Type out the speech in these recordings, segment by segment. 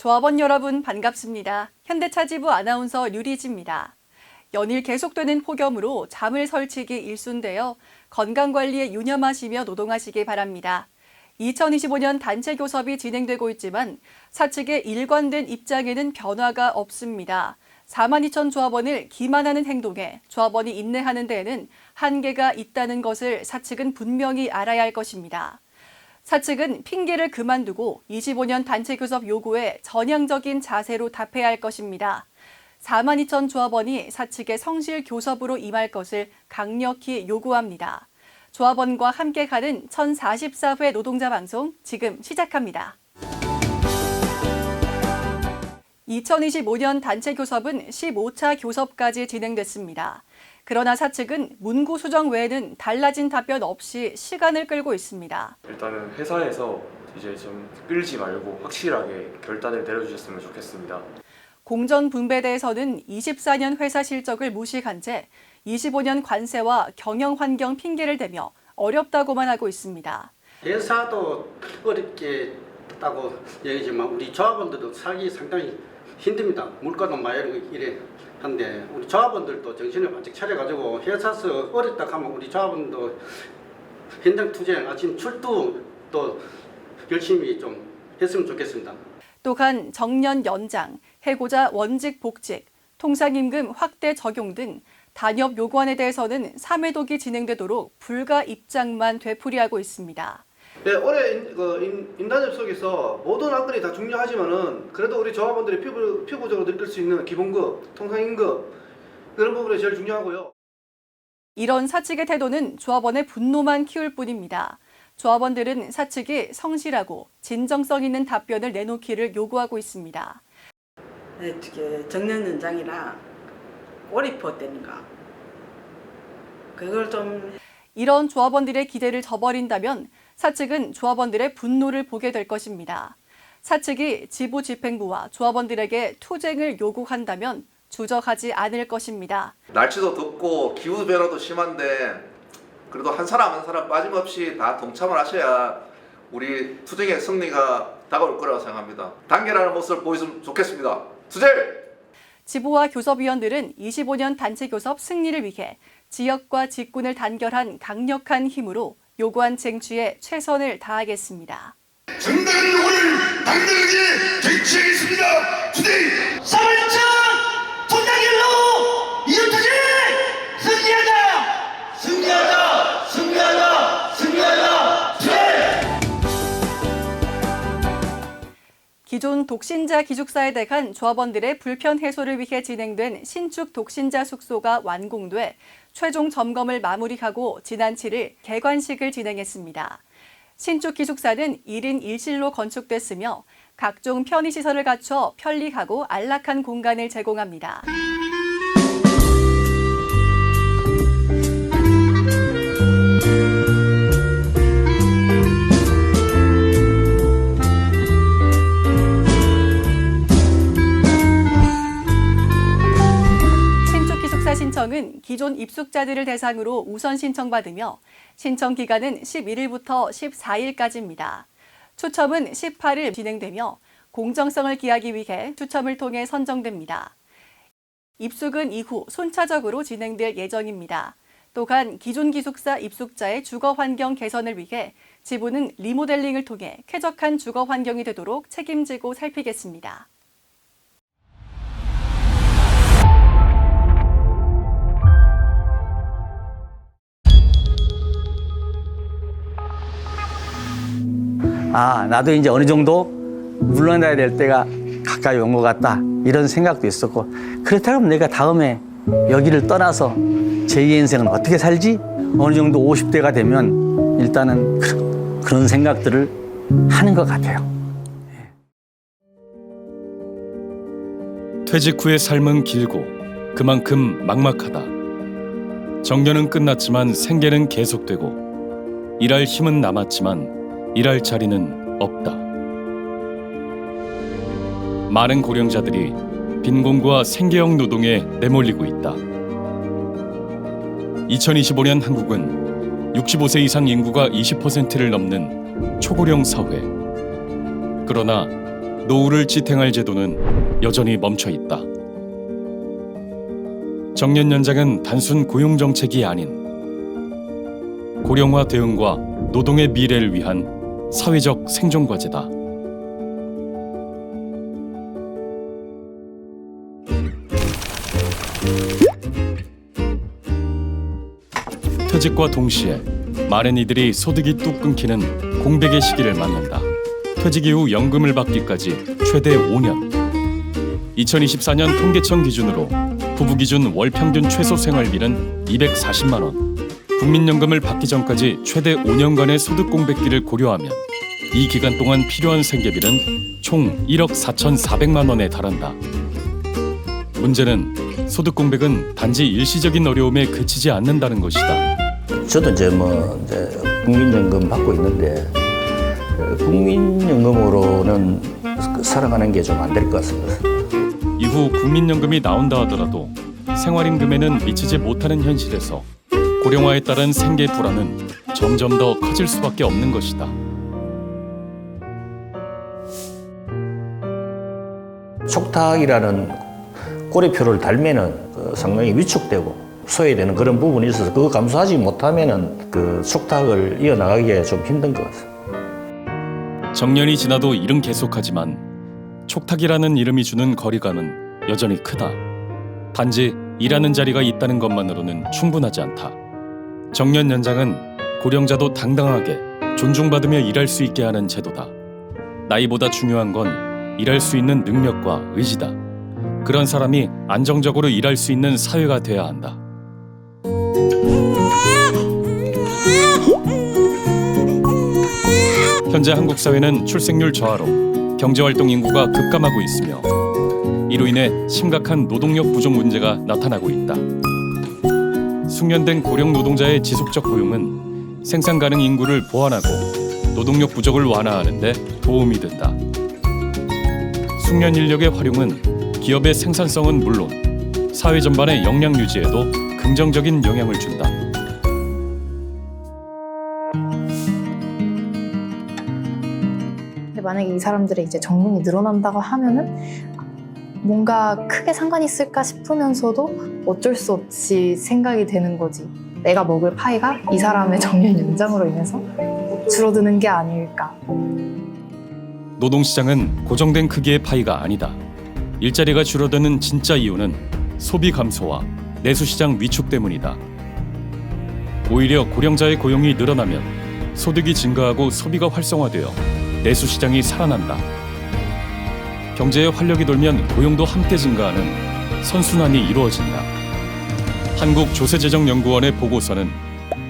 조합원 여러분 반갑습니다. 현대차지부 아나운서 류리지입니다. 연일 계속되는 폭염으로 잠을 설치기 일쑤인데요. 건강관리에 유념하시며 노동하시기 바랍니다. 2025년 단체 교섭이 진행되고 있지만 사측의 일관된 입장에는 변화가 없습니다. 4만 2천 조합원을 기만하는 행동에 조합원이 인내하는 데에는 한계가 있다는 것을 사측은 분명히 알아야 할 것입니다. 사측은 핑계를 그만두고 25년 단체 교섭 요구에 전향적인 자세로 답해야 할 것입니다. 4만 2천 조합원이 사측의 성실 교섭으로 임할 것을 강력히 요구합니다. 조합원과 함께 가는 1044회 노동자 방송 지금 시작합니다. 2025년 단체 교섭은 15차 교섭까지 진행됐습니다. 그러나 사측은 문구 수정 외에는 달라진 답변 없이 시간을 끌고 있습니다. 일단은 회사에서 이제 좀 끌지 말고 확실하게 결단을 내려주셨으면 좋겠습니다. 공정 분배대에서는 24년 회사 실적을 무시한 채 25년 관세와 경영 환경 핑계를 대며 어렵다고만 하고 있습니다. 회사도 어렵게 했다고 얘기지만 우리 조합원들도 살기 상당히 힘듭니다. 물가도 많이 이래 한데 우리 조합원들도 정신을 바짝 차려가지고 회사에서 어렵다 하면 우리 조합원도 현장 투쟁 아침 출두 또 열심히 좀 했으면 좋겠습니다. 또한 정년 연장, 해고자 원직 복직, 통상임금 확대 적용 등 단협 요구안에 대해서는 3회독이 진행되도록 불가 입장만 되풀이하고 있습니다. 네, 올해 인, 그 인, 인단협 속에서 모든 안건이 다 중요하지만은 그래도 우리 조합원들이 피부, 피부적으로 느낄 수 있는 기본급, 통상임금 그런 부분이 제일 중요하고요. 이런 사측의 태도는 조합원의 분노만 키울 뿐입니다. 조합원들은 사측이 성실하고 진정성 있는 답변을 내놓기를 요구하고 있습니다. 네, 저게 정년 연장이라 꼬리포 때는가 그걸 좀 이런 조합원들의 기대를 저버린다면 사측은 조합원들의 분노를 보게 될 것입니다. 사측이 지부 집행부와 조합원들에게 투쟁을 요구한다면 주저하지 않을 것입니다. 날씨도 덥고 기후 변화도 심한데 그래도 한 사람 한 사람 빠짐없이 다 동참을 하셔야 우리 투쟁의 승리가 다가올 거라고 생각합니다. 단계라는 모습을 보여주면 좋겠습니다. 투쟁! 지부와 교섭위원들은 25년 단체 교섭 승리를 위해 지역과 직군을 단결한 강력한 힘으로 요구한 쟁취에 최선을 다하겠습니다. 정당한 요구를 당당하게 쟁취 기존 독신자 기숙사에 대한 조합원들의 불편 해소를 위해 진행된 신축 독신자 숙소가 완공돼 최종 점검을 마무리하고 지난 7일 개관식을 진행했습니다. 신축 기숙사는 1인 1실로 건축됐으며 각종 편의시설을 갖춰 편리하고 안락한 공간을 제공합니다. 신청은 기존 입숙자들을 대상으로 우선 신청받으며 신청 기간은 11일부터 14일까지입니다. 추첨은 18일 진행되며 공정성을 기하기 위해 추첨을 통해 선정됩니다. 입숙은 이후 순차적으로 진행될 예정입니다. 또한 기존 기숙사 입숙자의 주거 환경 개선을 위해 지부는 리모델링을 통해 쾌적한 주거 환경이 되도록 책임지고 살피겠습니다. 아, 나도 이제 어느 정도 물러나야 될 때가 가까이 온 것 같다. 이런 생각도 있었고. 그렇다면 내가 다음에 여기를 떠나서 제2의 인생은 어떻게 살지? 어느 정도 50대가 되면 일단은 그- 그런 생각들을 하는 것 같아요. 퇴직 후의 삶은 길고 그만큼 막막하다. 정년은 끝났지만 생계는 계속되고 일할 힘은 남았지만 일할 자리는 없다. 많은 고령자들이 빈곤과 생계형 노동에 내몰리고 있다. 2025년 한국은 65세 이상 인구가 20%를 넘는 초고령 사회. 그러나 노후를 지탱할 제도는 여전히 멈춰 있다. 정년 연장은 단순 고용 정책이 아닌 고령화 대응과 노동의 미래를 위한 사회적 생존 과제다. 퇴직과 동시에 많은 이들이 소득이 뚝 끊기는 공백의 시기를 맞는다. 퇴직 이후 연금을 받기까지 최대 5년. 2024년 통계청 기준으로 부부 기준 월 평균 최소 생활비는 240만 원. 국민연금을 받기 전까지 최대 5년간의 소득 공백기를 고려하면 이 기간 동안 필요한 생계비는 총 1억 4,400만 원에 달한다. 문제는 소득 공백은 단지 일시적인 어려움에 그치지 않는다는 것이다. 저도 이제 뭐 이제 국민연금 받고 있는데 어, 국민연금으로는 살아가는 게 좀 안 될 것 같습니다. 이후 국민연금이 나온다 하더라도 생활임금에는 미치지 못하는 현실에서 고령화에 따른 생계 불안은 점점 더 커질 수밖에 없는 것이다. 촉탁이라는 꼬리표를 달면은 그 상당히 위축되고 소외되는 그런 부분이 있어서 그거 감수하지 못하면은 그 촉탁을 이어나가기가 좀 힘든 것 같아요. 정년이 지나도 일은 계속하지만 촉탁이라는 이름이 주는 거리감은 여전히 크다. 단지 일하는 자리가 있다는 것만으로는 충분하지 않다. 정년 연장은 고령자도 당당하게 존중받으며 일할 수 있게 하는 제도다. 나이보다 중요한 건 일할 수 있는 능력과 의지다. 그런 사람이 안정적으로 일할 수 있는 사회가 돼야 한다. 현재 한국 사회는 출생률 저하로 경제활동 인구가 급감하고 있으며 이로 인해 심각한 노동력 부족 문제가 나타나고 있다. 숙련된 고령 노동자의 지속적 고용은 생산 가능 인구를 보완하고 노동력 부족을 완화하는 데 도움이 된다. 숙련 인력의 활용은 기업의 생산성은 물론 사회 전반의 역량 유지에도 긍정적인 영향을 준다. 만약에 이 사람들의 이제 정년이 늘어난다고 하면은 뭔가 크게 상관이 있을까 싶으면서도 어쩔 수 없이 생각이 되는 거지. 내가 먹을 파이가 이 사람의 정년 연장으로 인해서 줄어드는 게 아닐까. 노동시장은 고정된 크기의 파이가 아니다. 일자리가 줄어드는 진짜 이유는 소비 감소와 내수시장 위축 때문이다. 오히려 고령자의 고용이 늘어나면 소득이 증가하고 소비가 활성화되어 내수시장이 살아난다. 경제에 활력이 돌면 고용도 함께 증가하는 선순환이 이루어진다. 한국조세재정연구원의 보고서는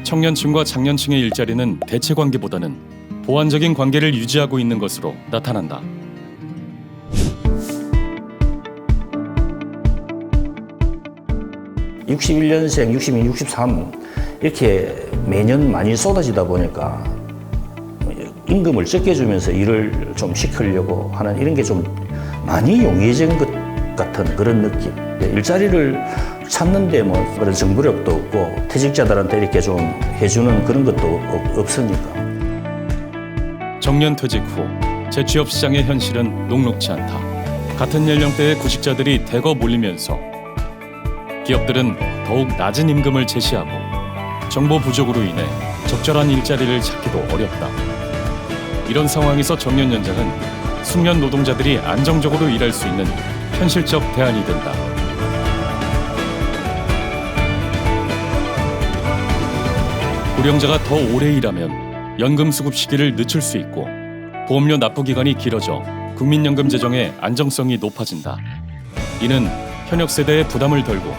청년층과 장년층의 일자리는 대체 관계보다는 보완적인 관계를 유지하고 있는 것으로 나타난다. 육십일 년생 62, 63 이렇게 매년 많이 쏟아지다 보니까 임금을 적게 주면서 일을 좀 시키려고 하는 이런 게 좀 많이 용이해진 것 같은 그런 느낌. 일자리를 찾는데 뭐 그런 정부력도 없고 퇴직자들한테 이렇게 좀 해주는 그런 것도 없- 없으니까. 정년 퇴직 후 재취업 시장의 현실은 녹록치 않다. 같은 연령대의 구직자들이 대거 몰리면서 기업들은 더욱 낮은 임금을 제시하고 정보 부족으로 인해 적절한 일자리를 찾기도 어렵다. 이런 상황에서 정년 연장은 숙련 노동자들이 안정적으로 일할 수 있는 현실적 대안이 된다. 고령자가 더 오래 일하면 연금 수급 시기를 늦출 수 있고 보험료 납부 기간이 길어져 국민연금 재정의 안정성이 높아진다. 이는 현역 세대의 부담을 덜고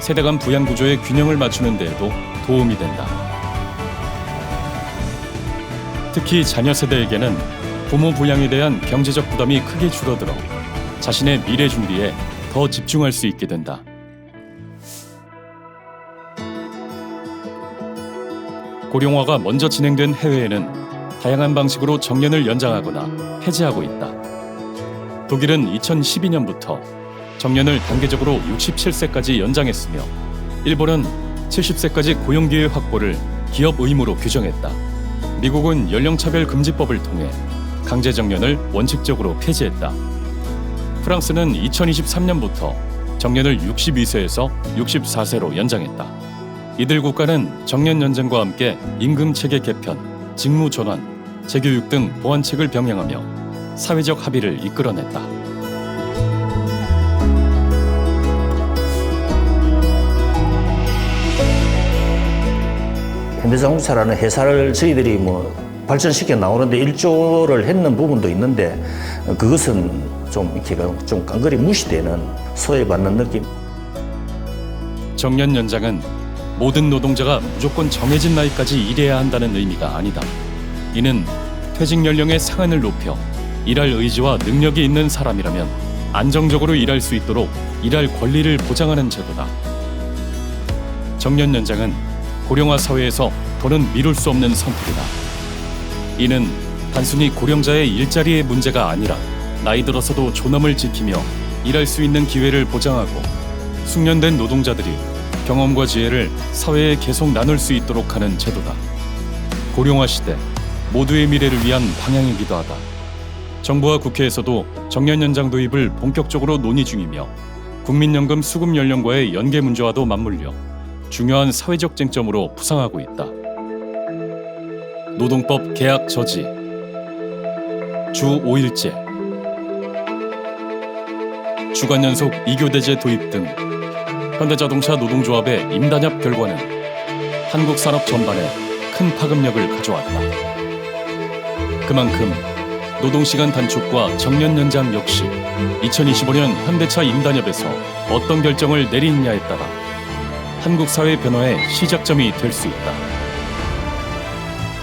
세대 간 부양 구조의 균형을 맞추는 데에도 도움이 된다. 특히 자녀 세대에게는 부모 부양에 대한 경제적 부담이 크게 줄어들어 자신의 미래 준비에 더 집중할 수 있게 된다. 고령화가 먼저 진행된 해외에는 다양한 방식으로 정년을 연장하거나 폐지하고 있다. 독일은 2012년부터 정년을 단계적으로 67세까지 연장했으며 일본은 70세까지 고용기회 확보를 기업 의무로 규정했다. 미국은 연령차별 금지법을 통해 강제 정년을 원칙적으로 폐지했다. 프랑스는 2023년부터 정년을 62세에서 64세로 연장했다. 이들 국가는 정년 연장과 함께 임금 체계 개편, 직무 전환, 재교육 등 보완책을 병행하며 사회적 합의를 이끌어냈다. 현대자동차라는 회사를 저희들이 뭐 발전시켜 나오는데 일조를 했는 부분도 있는데 그것은 좀 이렇게 좀 깡그리 무시되는 소외받는 느낌. 정년 연장은 모든 노동자가 무조건 정해진 나이까지 일해야 한다는 의미가 아니다. 이는 퇴직 연령의 상한을 높여 일할 의지와 능력이 있는 사람이라면 안정적으로 일할 수 있도록 일할 권리를 보장하는 제도다. 정년 연장은 고령화 사회에서 더는 미룰 수 없는 선택이다. 이는 단순히 고령자의 일자리의 문제가 아니라 나이 들어서도 존엄을 지키며 일할 수 있는 기회를 보장하고 숙련된 노동자들이 경험과 지혜를 사회에 계속 나눌 수 있도록 하는 제도다. 고령화 시대 모두의 미래를 위한 방향이기도 하다. 정부와 국회에서도 정년 연장 도입을 본격적으로 논의 중이며 국민연금 수급 연령과의 연계 문제와도 맞물려 중요한 사회적 쟁점으로 부상하고 있다. 노동법 계약 저지, 주 5일제, 주간 연속 2교 대제 도입 등 현대자동차 노동조합의 임단협 결과는 한국 산업 전반에 큰 파급력을 가져왔다. 그만큼 노동시간 단축과 정년 연장 역시 2025년 현대차 임단협에서 어떤 결정을 내리느냐에 따라 한국 사회 변화의 시작점이 될 수 있다.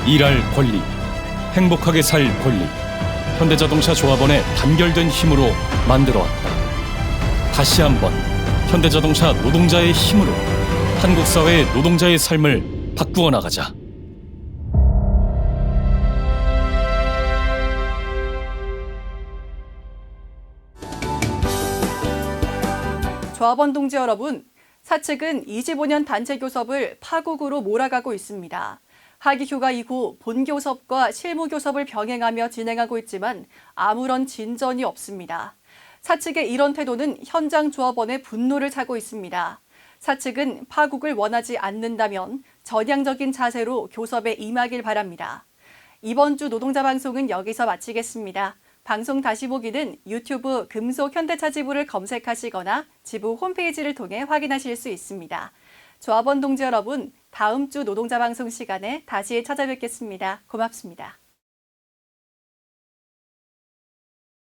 일할 권리, 행복하게 살 권리, 현대자동차 조합원의 단결된 힘으로 만들어왔다. 다시 한번 현대자동차 노동자의 힘으로 한국 사회의 노동자의 삶을 바꾸어 나가자. 조합원 동지 여러분, 사측은 25년 단체 교섭을 파국으로 몰아가고 있습니다. 하기 휴가 이후 본 교섭과 실무 교섭을 병행하며 진행하고 있지만 아무런 진전이 없습니다. 사측의 이런 태도는 현장 조합원의 분노를 사고 있습니다. 사측은 파국을 원하지 않는다면 전향적인 자세로 교섭에 임하길 바랍니다. 이번 주 노동자 방송은 여기서 마치겠습니다. 방송 다시 보기는 유튜브 금속 현대차 지부를 검색하시거나 지부 홈페이지를 통해 확인하실 수 있습니다. 조합원 동지 여러분, 다음 주 노동자 방송 시간에 다시 찾아뵙겠습니다. 고맙습니다.